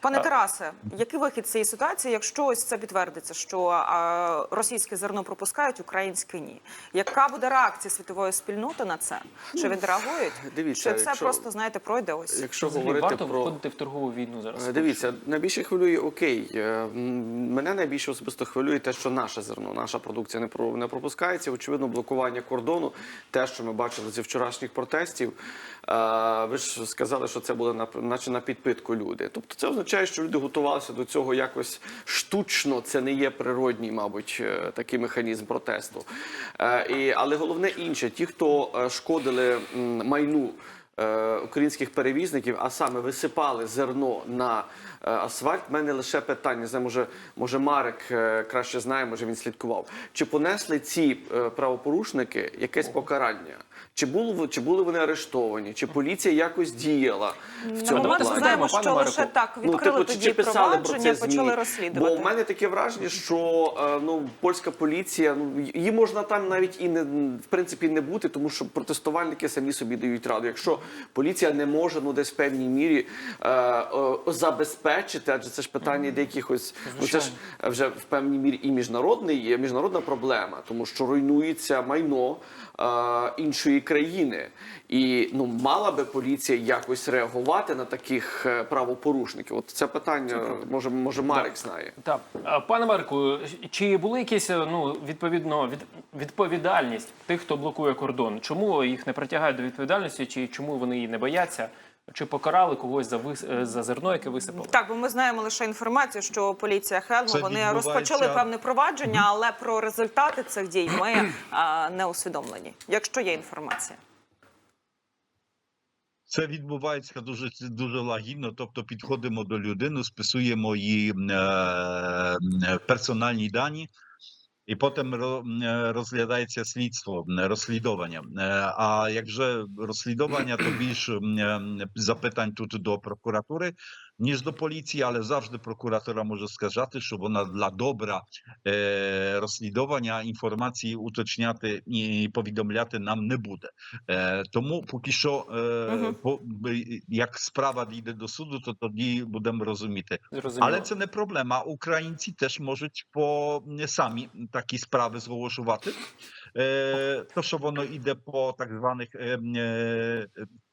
Пане Тарасе, який вихід з цієї ситуації, якщо ось це підтвердиться, що російське зерно пропускають, українське ні? Яка буде реакція світової спільноти на це? Чи відреагують? дивіться, Чи це якщо- просто знаєте, пройде ось? Якщо говорити варто про входити в торгову війну зараз. Е, Дивіться, найбільше хвилює окей. е, Мене найбільше особисто хвилює те, що наше зерно, наша продукція не про- не пропускається. Очевидно, блокування кордону, те, що ми бачили зі вчорашніх протестів. Ви ж сказали, що це було наче на підпитку люди. Тобто, це означає, що люди готувалися до цього якось штучно. Це не є природній, мабуть, е, такий механізм протесту. Е, І, але головне інше, ті, хто е, шкодили майну українських перевізників, а саме висипали зерно на асфальт. В мене лише питання. Не знаю, може, може Марик краще знає, може він слідкував. Чи понесли ці правопорушники якесь покарання? Чи було ви- чи були вони арештовані? Чи поліція якось діяла в цьому ми плані? знаємо, що Марику. лише так Ну, відкрили типу, чи- тоді чи писали про провадження, це почали розслідувати. Бо в мене таке враження, що е, ну польська поліція ну її можна там навіть і не в принципі не бути, тому що протестувальники самі собі дають раду. Якщо поліція не може ну десь в певній мірі е, е, забезпечити, адже це ж питання деяких ось ну це ж вже в певній мірі і міжнародний міжнародна проблема, тому що руйнується майно е, іншої країни. І ну мала би поліція якось реагувати на таких е, правопорушників. От це питання може, може Марик знає. Так, пане Марку, чи були якісь е, ну відповідно від, відповідальність тих, хто блокує кордон? Чому їх не притягають до відповідальності, чи чому вони її не бояться? Чи покарали когось за вис... е, за зерно, яке висипали? Так, бо ми знаємо лише інформацію, що поліція Хелму Це вони відбувається- розпочали певне провадження, але про результати цих дій ми а, не усвідомлені. Якщо є інформація. Це відбувається дуже дуже лагідно. Тобто підходимо до людини, списуємо її е, е, персональні дані, і потім е, розглядається слідство, розслідування. Е, А як вже розслідування, то більш е, запитань тут до прокуратури, ніж до поліції, але завжди прокуратура може сказати, що вона для добра е, розслідування інформації уточняти і повідомляти нам не буде. Е, тому поки що, е, Мгм. по, б- як справа дійде до суду, то тоді будемо розуміти. Зрозуміло. Але це не проблема. Українці теж можуть по самі такі справи зголошувати. Е, то, що воно йде по так званих е, е,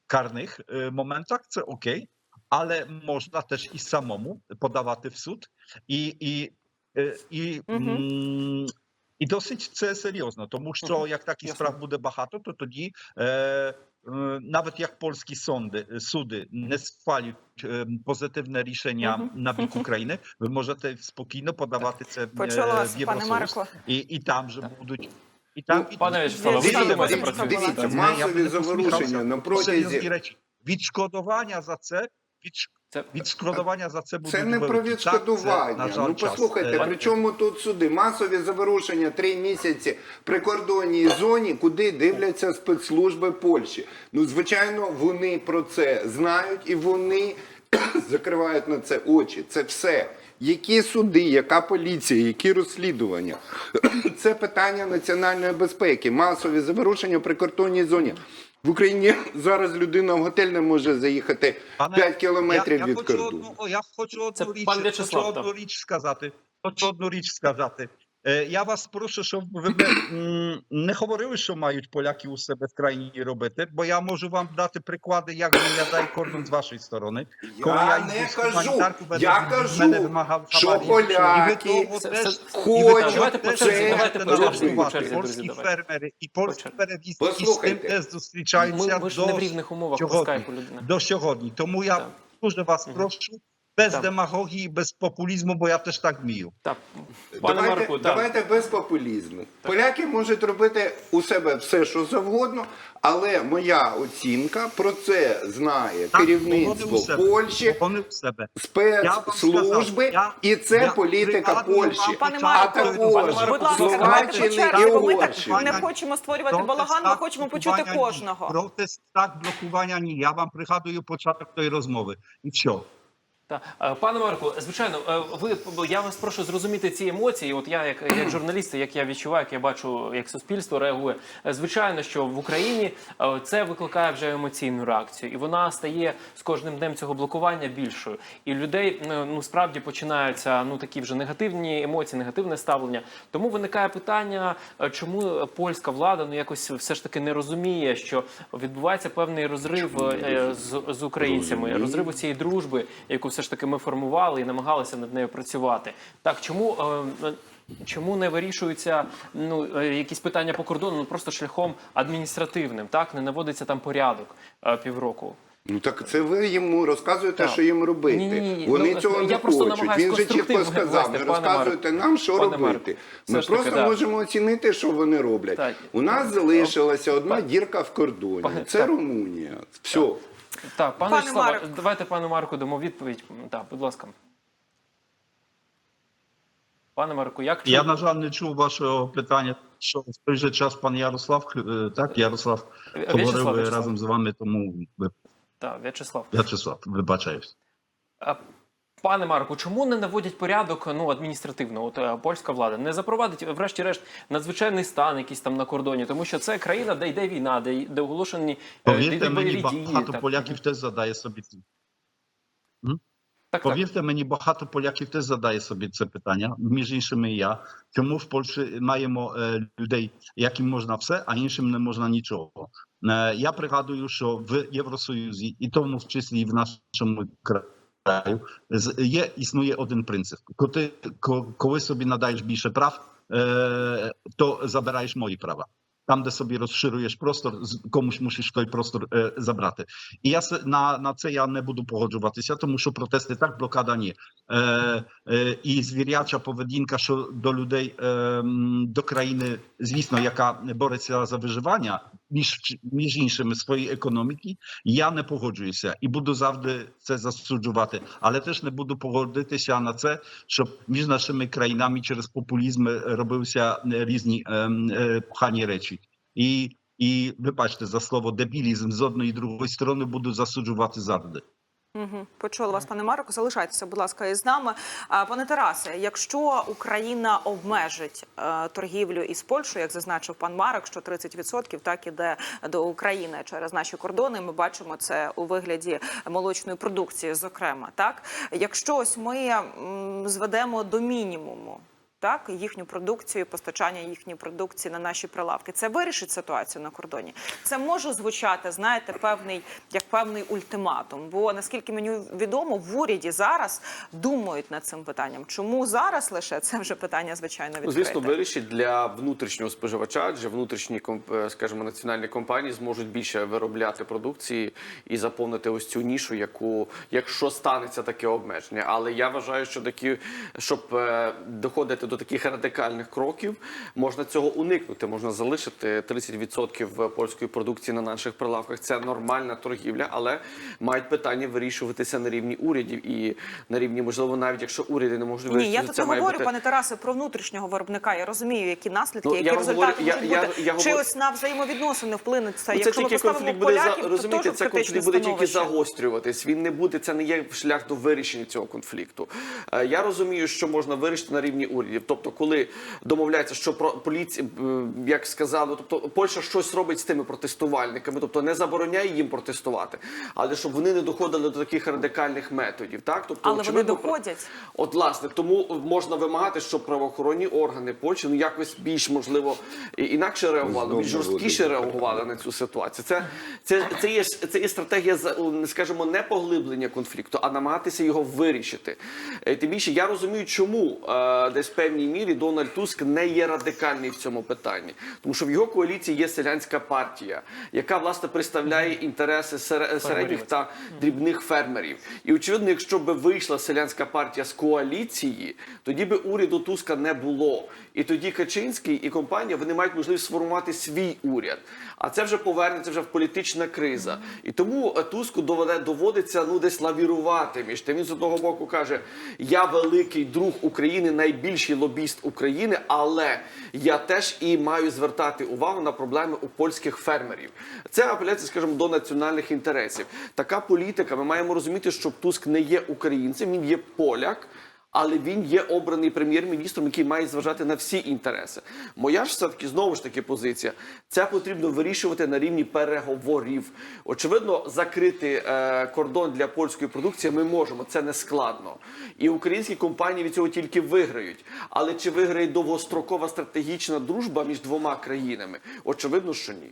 карних е, моментах, це окей. Але можна теж і самому подавати в суд, і, і, е, і, Мгм. м, і досить це серйозно, тому що Мгм. як таких Ясно. справ буде багато, то тоді е, е, навіть як польські сонди, суди не схвалюють е, позитивне рішення Мгм. на бік України, ви можете спокійно подавати це е, Почула вас, в пане Євросоюз, Марко. і, і там же будуть. І там, Ну, і Пане тут- Вячеславе, ви Дивіться, що думаєте дивіться, про цю дивіться, ситуацію? Я масові не заворушення посміхався. на Серйозні протязі. речі. Відшкодування за це відш- Це відшкодування за це будуть Це не про великі. Так, це, відшкодування. жаль, ну послухайте, Е, при чому тут суди? Масові заворушення три місяці при кордонній зоні, куди дивляться спецслужби Польщі. Ну, звичайно, вони про це знають і вони закривають на це очі. Це все. Які суди, яка поліція, які розслідування? Це питання національної безпеки, масові заворушення при кордонній зоні. В Україні зараз людина в готель не може заїхати Пане, 5 кілометрів я, я хочу кордону. одну, я хочу Це одну річ, пан хочу одну так. річ сказати. Хочу одну річ сказати. Е, Я вас прошу, щоб ви не, м, не говорили, що мають поляки у себе в країні робити, бо я можу вам дати приклади, як виглядає кордон з вашої сторони. Коли Я йду не з кажу, гуманітарку, мене- я мене кажу, вимагав що хабарів. поляки І ви того Це- теж- це- і ви хочуть того Давайте по теж черзі, можете давайте по налаштувати. черзі, по черзі, Польські друзі, давайте. фермери і польські черзі. перевізники з цим Послухайте. теж зустрічаються ми, ми ж до не в рівних умовах по сьогодні. скайпу людина. до сьогодні. Тому я Так. дуже вас Мгм. прошу без Так. демагогії, без популізму, бо я теж так вмію. Так, пане давайте, Марку, так. давайте без популізму. Поляки можуть робити у себе все, що завгодно, але моя оцінка про це знає Так, керівництво себе. Польщі, себе. спецслужби, Я і це я політика вам Польщі. Пане А також пане Марко, Будь ласка, давайте Словаччини і бо ми так Угорщини. не хочемо створювати балаган, ми хочемо почути кожного. Протест так, блокування ні. Я вам пригадую початок тої розмови. І що? Та Е, пане Марку, звичайно, е, ви я вас прошу зрозуміти ці емоції. От я, як, як журналіст, як я відчуваю, як я бачу, як суспільство реагує. Е, Звичайно, що в Україні це викликає вже емоційну реакцію, і вона стає з кожним днем цього блокування більшою. І людей ну справді починаються ну такі вже негативні емоції, негативне ставлення. Тому виникає питання, чому польська влада ну якось все ж таки не розуміє, що відбувається певний розрив з, з українцями, розрив цієї дружби, яку все ж таки ми формували і намагалися над нею працювати. Так чому е, е, чому не вирішуються ну е, якісь питання по кордону ну, просто шляхом адміністративним? Так не наводиться там порядок півроку. Ну так це ви йому розказуєте, Так. що їм робити. Ні-ні-ні, Вони ну, цього я не просто хочуть. Він же чітко сказав, не Марко. нам, що Пане робити. Ми ж таки, просто да. можемо оцінити, що вони роблять. Так. У нас залишилася одна дірка в кордоні. Це так. Румунія. Все. Так, пане, Пане Вячеславе, Марку. давайте пану Марку дамо відповідь. Так, будь ласка. Пане Марку, як Я, чу- на жаль, не чув вашого питання, що в той же час пан Ярослав, е, так, Ярослав В'ячеслав, говорив е, В'ячеслав. разом з вами, тому ви- Так, В'ячеслав. В'ячеслав, вибачаюсь. А, Пане Марку, чому не наводять порядок ну адміністративно? От е, польська влада не запровадить, врешті-решт, надзвичайний стан якийсь там на кордоні, тому що це країна, де йде війна, де, де оголошені е, де Повірте мені, дії. багато так. поляків теж задає собі це. Так, так. Повірте мені, багато поляків теж задає собі це питання, між іншими і я. Чому в Польщі маємо е, людей, яким можна все, а іншим не можна нічого? Е, я пригадую, що в Євросоюзі, і тому в числі і в нашому краю, з- є існує один принцип: коли, ти- ко- коли собі надаєш більше прав, е, то забираєш мої права. Там, де собі розширюєш простор, з- комусь мусиш той простор е, забрати. І я се- на, на це я не буду погоджуватися, тому що протести так, блокада ні. Е, е, і звіряча поведінка що до людей, е, м, до країни, звісно, яка бореться за виживання, між, між іншими своєї економіки, я не погоджуюся і буду завжди це засуджувати. Але теж не буду погодитися на це, щоб між нашими країнами через популізм е, робилися е, різні е, м, е, погані речі. І, і вибачте за слово дебілізм з одної і другої сторони буду засуджувати завжди. Угу. Почула вас, пане Марко. Залишайтеся, будь ласка, із нами. Пане Тарасе, якщо Україна обмежить е, торгівлю із Польщею, як зазначив пан Марок, що 30% так іде до України через наші кордони. Ми бачимо це у вигляді молочної продукції, зокрема, так якщо ось ми зведемо до мінімуму. Так, їхню продукцію, постачання їхньої продукції на наші прилавки. Це вирішить ситуацію на кордоні. Це може звучати, знаєте, певний як певний ультиматум. Бо наскільки мені відомо, в уряді зараз думають над цим питанням. Чому зараз лише це вже питання, звичайно, Ну, відкрите. звісно, вирішить для внутрішнього споживача, адже внутрішні е, скажімо, національні компанії зможуть більше виробляти продукції і заповнити ось цю нішу, яку, якщо станеться таке обмеження. Але я вважаю, що такі, щоб е, доходити до таких радикальних кроків, можна цього уникнути. Можна залишити 30% польської продукції на наших прилавках. Це нормальна торгівля, але мають питання вирішуватися на рівні урядів і на рівні, можливо, навіть якщо уряди не можуть Ні, я тут не говорю, бути... пане Тарасе, про внутрішнього виробника. Я розумію, які наслідки, Ну, які я результати говорю- можуть я- бути. я Чи говорю- ось на взаємовідносини вплине це? Ну, це Якщо ми поставимо поляків, за розумієте, це конфлікт буде тільки загострюватись. Він не буде, це не є шлях до вирішення цього конфлікту. Е, Я розумію, що можна вирішити на рівні урядів. Тобто, коли домовляється, що про поліція, як сказали, тобто Польща щось робить з тими протестувальниками, тобто не забороняє їм протестувати, але щоб вони не доходили до таких радикальних методів. Так, тобто Але вони доходять. От, власне, тому можна вимагати, щоб правоохоронні органи Польщі ну якось більш можливо інакше реагували, більш жорсткіше реагували на цю ситуацію. Це, це, це, є, це є стратегія скажімо, не поглиблення конфлікту, а намагатися його вирішити. Е, Тим більше я розумію, чому е, десь певній мірі Дональд Туск не є радикальний в цьому питанні, тому що в його коаліції є селянська партія, яка власне представляє інтереси середніх та дрібних фермерів. І очевидно, якщо би вийшла селянська партія з коаліції, тоді би уряду Туска не було. І тоді Качинський і компанія вони мають можливість сформувати свій уряд. А це вже повернеться вже в політична криза. І тому е, Туску доведе доводиться ну десь лавірувати між тим. Він з одного боку каже: Я великий друг України, найбільший лобіст України, але я теж і маю звертати увагу на проблеми у польських фермерів. Це апеляція, скажімо, до національних інтересів. Така політика. Ми маємо розуміти, що Туск не є українцем, він є поляк. Але він є обраний прем'єр-міністром, який має зважати на всі інтереси. Моя ж все таки знову ж таки позиція. Це потрібно вирішувати на рівні переговорів. Очевидно, закрити е, кордон для польської продукції ми можемо. Це не складно. І українські компанії від цього тільки виграють. Але чи виграє довгострокова стратегічна дружба між двома країнами? Очевидно, що ні.